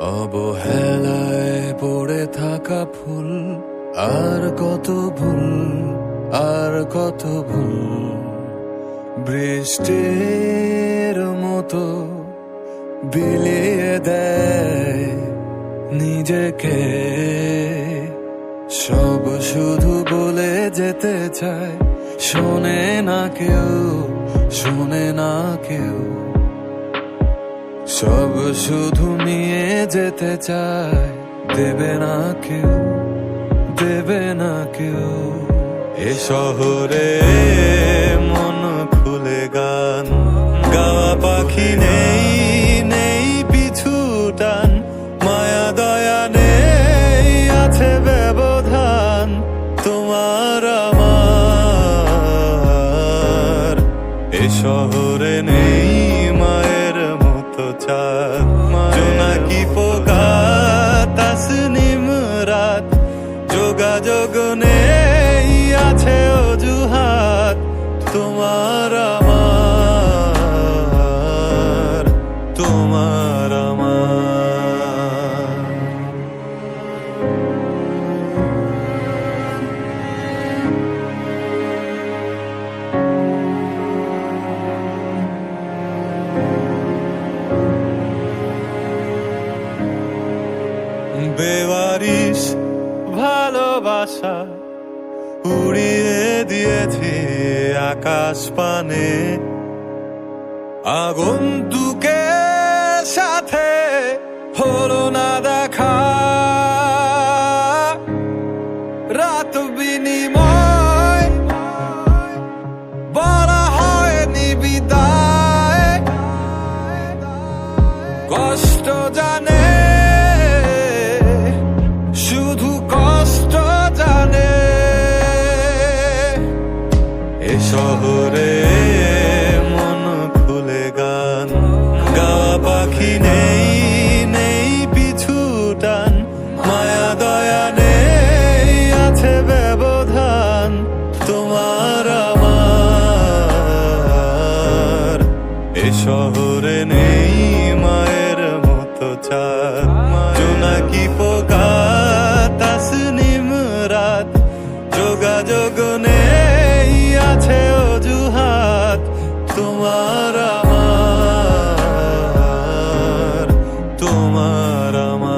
অবহেলায় পড়ে থাকা ফুল, আর কত ভুল, আর কত ভুল। বৃষ্টির মতো বিলিয়ে দেয় নিজেকে। সব শুধু বলে যেতে চায়, শোনে না কেউ, শোনে না কেউ। সব শুধু নিয়ে যেতে চায়। দেবে না কেউ, দেবে না কেউ। এ শহরে মন খুলে গান, গাওয়া পাখি নেই নেই পিছু টান। মায়া, দয়া নেই, আছে ব্যবধান। তোমার আমার, এ শহরে নেই। মতো জোনাকি পোকা তাসনিম রাত যোগাযোগ নেই আছে অজুহাত তোমার আমার তোমার আমার বেওয়ারিশ ভালোবাসা উড়িয়ে দিয়েছে আকাশ পানে। আগুন দুকে শহরে মন খুলে গান। গাওয়া পাখি নেই নেই পিছু টান। মায়া দয়া নেই, আছে ব্যবধান। তোমার আমার। এ শহরে নেই মায়ের মতো চাঁদ। জোনাকি পোকা, তাসনিম রাত। যোগাযোগ তোমার আমার তোমার আমার।